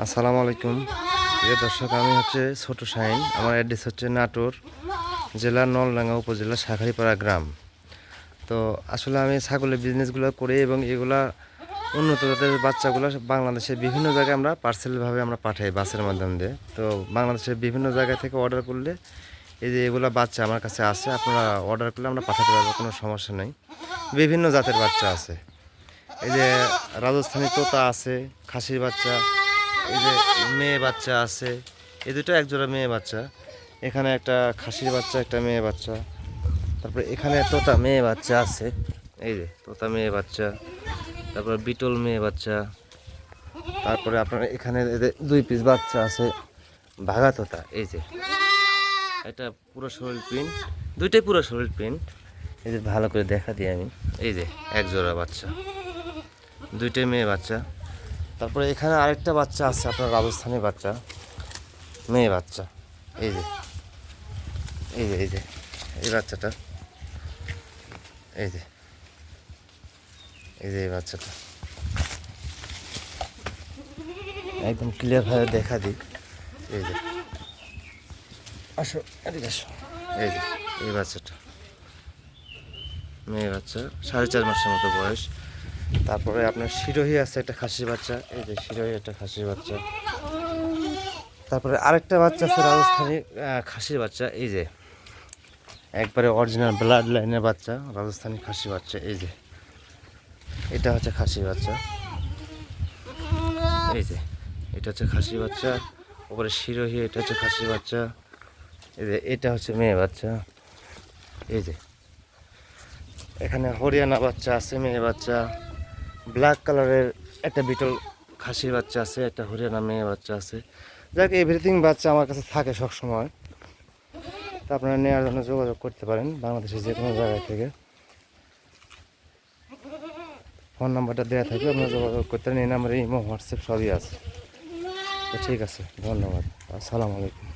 আসসালামু আলাইকুম। প্রিয় দর্শক, আমি হচ্ছে ছোট সাইন আমার অ্যাড্রেস হচ্ছে নাটোর জেলার নলডাঙ্গা উপজেলা শাখারিপাড়া গ্রাম। তো আসলে আমি ছাগলের বিজনেসগুলো করি এবং এগুলা উন্নত জাতের বাচ্চাগুলো বাংলাদেশের বিভিন্ন জায়গায় আমরা পার্সেলভাবে আমরা পাঠাই বাসের মাধ্যম দিয়ে। তো বাংলাদেশের বিভিন্ন জায়গা থেকে অর্ডার করলে এই যে এগুলো বাচ্চা আমার কাছে আছে, আপনারা অর্ডার করলে আমরা পাঠাতে পারব, কোনো সমস্যা নেই। বিভিন্ন জাতের বাচ্চা আছে। এই যে রাজস্থানি তোতা আছে, খাসির বাচ্চা মেয়ে বাচ্চা আছে এই দুটো একজোড়া মেয়ে বাচ্চা। এখানে একটা খাসির বাচ্চা, একটা মেয়ে বাচ্চা। তারপরে এখানে তোতা মেয়ে বাচ্চা আছে, এই যে তোতা মেয়ে বাচ্চা। তারপরে বিটল মেয়ে বাচ্চা। তারপরে আপনার এখানে দুই পিস বাচ্চা আছে, ভাগা তোতা, এই যে। এটা পুরো শরীর প্রিন্ট দুইটাই পুরো শরীর প্রিন্ট এই যে ভালো করে দেখা দিই আমি, এই যে এক জোড়া বাচ্চা। দুইটাই মেয়ে বাচ্চা। তারপরে এখানে আরেকটা বাচ্চা আছে, আপনার রাজস্থানি বাচ্চা, মেয়ে বাচ্চা। এই যে এই যে এই যে, এই বাচ্চাটা। এই যে এই যে এই বাচ্চাটা। একদম ক্লিয়ারভাবে দেখা দিই এই যে, আসো আসো। এই যে, এই বাচ্চাটা। মেয়ে বাচ্চা, সাড়ে চার মাসের মতো বয়স। তারপরে আপনার শিরোহী আছে একটা খাসির বাচ্চা, এই যে শিরোহী একটা খাসির বাচ্চা। তারপরে আরেকটা বাচ্চা আছে রাজস্থানি খাসির বাচ্চা, এই যে। একবারে অরিজিনাল ব্লাড লাইনের বাচ্চা, রাজস্থানি খাসি বাচ্চা, এই যে। এটা হচ্ছে খাসি বাচ্চা। এই যে, এটা হচ্ছে খাসি বাচ্চা। ওপরে শিরোহী, এটা হচ্ছে খাসি বাচ্চা। এই যে, এটা হচ্ছে মেয়ে বাচ্চা। এই যে। এখানে হরিয়ানা বাচ্চা আছে, মেয়ে বাচ্চা। ব্ল্যাক কালারের একটা বিটল খাসির বাচ্চা আছে, একটা হরিয়ানা মেয়ে বাচ্চা আছে। যাক এভরিথিং বাচ্চা আমার কাছে থাকে সবসময়। তা আপনারা নেওয়ার জন্য যোগাযোগ করতে পারেন বাংলাদেশের যে কোনো জায়গা থেকে। ফোন নাম্বারটা দেওয়া থাকবে, আপনারা যোগাযোগ করতে পারেন। এই নাম্বারে ইমো, হোয়াটসঅ্যাপ সবই আছে। তো ঠিক আছে, ধন্যবাদ। আসসালামু আলাইকুম।